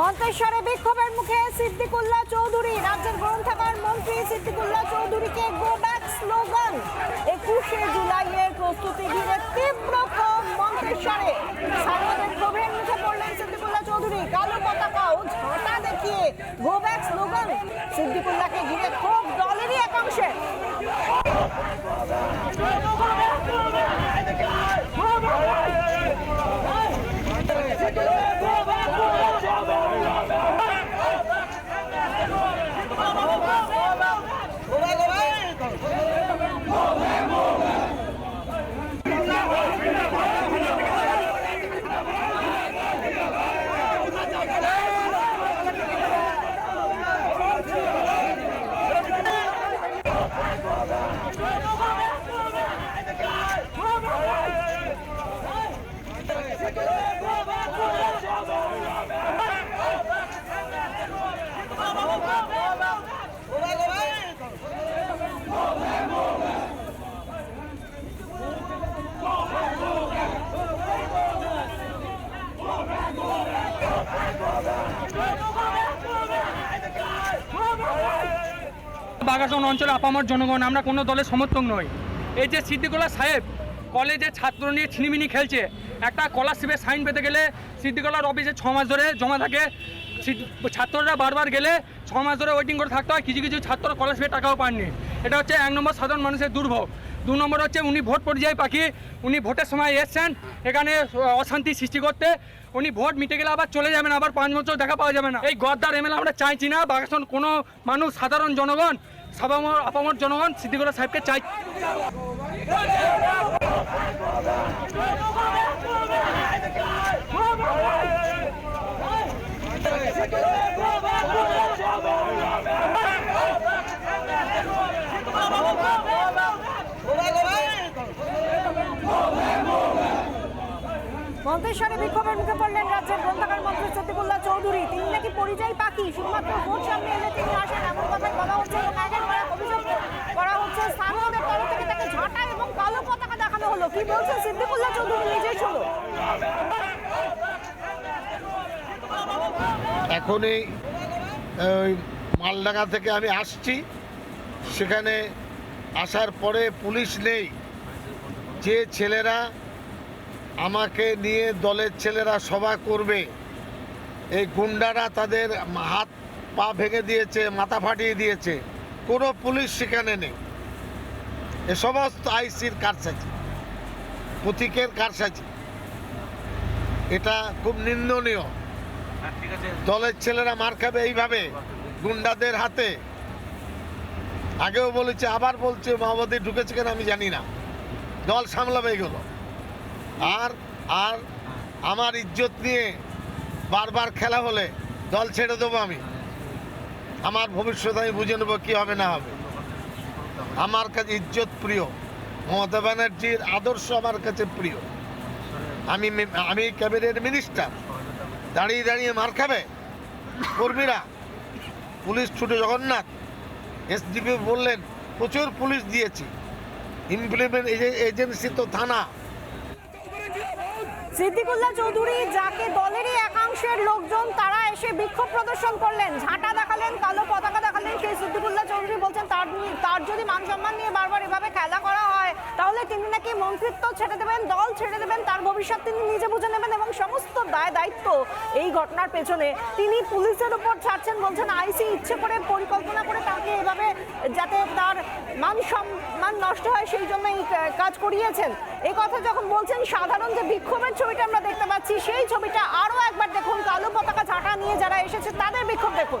মন্তেশ্বরে বিক্ষোভের মুখে সিদ্দিকুল্লাহ চৌধুরী। রাজ্যের গ্রন্থাগার মন্ত্রী সিদ্দিকুল্লাহ চৌধুরীকে গো ব্যাক স্লোগান। একুশে জুলাইয়ের প্রস্তুতি ঘিরে তীব্র ক্ষোভ মন্তেশ্বরে। স্থানীয়দের ক্ষোভের মুখে পড়লেন সিদ্দিকুল্লাহ চৌধুরী। কালো পতাকা ও ঝাঁটা দেখিয়ে গো ব্যাক স্লোগান। সিদ্দিকুল্লাহকে ঘিরে ক্ষোভ দলেরই একাংশে। বাগাসন অঞ্চলে আপামর জনগণ, আমরা কোনো দলের সমর্থক নই। এই যে সিদ্দিকুল্লাহ সাহেব কলেজে ছাত্র নিয়ে ছিনিমিনি খেলছে, একটা স্কলারশিপের সাইন পেতে গেলে সিদ্দিকুল্লাহর অফিসে ছ মাস ধরে জমা থাকে। ছাত্ররা বারবার গেলে ছ মাস ধরে ওয়েটিং করে থাকতে হয়, কিছু কিছু ছাত্র কলেজ স্কলারশিপের টাকাও পাননি। এটা হচ্ছে এক নম্বর সাধারণ মানুষের দুর্ভোগ। দু নম্বর হচ্ছে উনি ভোট পরিযায়ী পাখি, উনি ভোটের সময় এসছেন, এখানে অশান্তি সৃষ্টি করতে। উনি ভোট মিটে গেলে আবার চলে যাবেন, আবার পাঁচ বছর দেখা পাওয়া যাবে না। এই গদ্দার এমএলএ আমরা চাইছি না, বাগাসন কোনো মানুষ, সাধারণ জনগণ, সাবামর, আপামর জনগণ, সিদ্দিকুল্লাহ সাহেবকে চাই মন্তেশ্বরে বিক্ষোভের মুখে পড়লেন রাজ্যের গ্রন্থাগার মন্ত্রী সিদ্দিকুল্লাহ চৌধুরী। তিনি নাকি পরিযায়ী পাখি? শুধুমাত্র ভোট সামনে এলে তিনি আসেন, এমন কথায় বলা হচ্ছে করা হচ্ছে স্থানীয়দের তরফ থেকে তাকে ঝাঁটা এবং কালো পতাকা দেখানো হলো। কি বলছেন সিদ্দিকুল্লাহ চৌধুরী নিজেই শুনো মালডাঙ্গা থেকে আমি আসছি। সেখানে আসার পরে পুলিশ নেই। যে ছেলেরা আমাকে নিয়ে দলের ছেলেরা সভা করবে। এই গুন্ডারা তাদের হাত পা ভেঙে দিয়েছে, মাথা ফাটিয়ে দিয়েছে। কোনো পুলিশ সেখানে নেই। এ সমস্ত আইসির কারসাজি, প্রতীকের কারসাজি। এটা খুব নিন্দনীয়। দলের ছেলেরা মার খাবে এইভাবে, গুন্ডাদের হাতে। আগেও বলেছে, আবার বলছে, মাওবাদী ঢুকেছে কেন আমি জানি না। দল সামলাবে এগুলো। আর আর আমার ইজ্জত নিয়ে বারবার খেলা হলে দল ছেড়ে দেবো আমি। আমার ভবিষ্যৎ আমি বুঝে নেব কী হবে না হবে। আমার কাছে ইজ্জত প্রিয়। মমতা ব্যানার্জির আদর্শ আমার কাছে প্রিয়। আমি আমি ক্যাবিনেট মিনিস্টার। দাঁড়িয়ে দাঁড়িয়ে মার খাবে। কর্মীরা, পুলিশ ছুটে জগন্নাথ। এসডিপি বললেন, প্রচুর পুলিশ দিয়েছি। ইমপ্লিমেন্ট এজেন্সি তো থানা। সিদ্দিকুল্লাহ চৌধুরী, যাকে দলেরই একাংশের লোকজন, তারা এসে বিক্ষোভ প্রদর্শন করলেন। ঝাঁটা দেখালেন, কালো পতাকা দেখালেন, সেই সিদ্দিকুল্লাহ চৌধুরী বলছেন, তার তার যদি মান সম্মান নিয়ে বারবার এভাবে খেলা করা হয়, তাহলে তিনি নাকি মন্ত্রিত্ব ছেড়ে দেবেন, দল ছেড়ে দেবেন, তার ভবিষ্যৎ তিনি নিজে বুঝে নেবেন এবং সমস্ত দায় দায়িত্ব এই ঘটনার পেছনে তিনি পুলিশের উপর ছাড়ছেন বলছেন, আইসি ইচ্ছে করে পরিকল্পনা করে তাকে এভাবে যাতে তার মান সম্মান নষ্ট হয় সেই জন্য এই কাজ করিয়েছেন। এই কথা যখন বলছেন, সাধারণ যে বিক্ষোভের ছবিটা আমরা দেখতে পাচ্ছি, সেই ছবিটা আরও একবার দেখুন, কালো পতাকা ঝাঁটা নিয়ে যারা এসেছে, তাদের বিক্ষোভ দেখুন।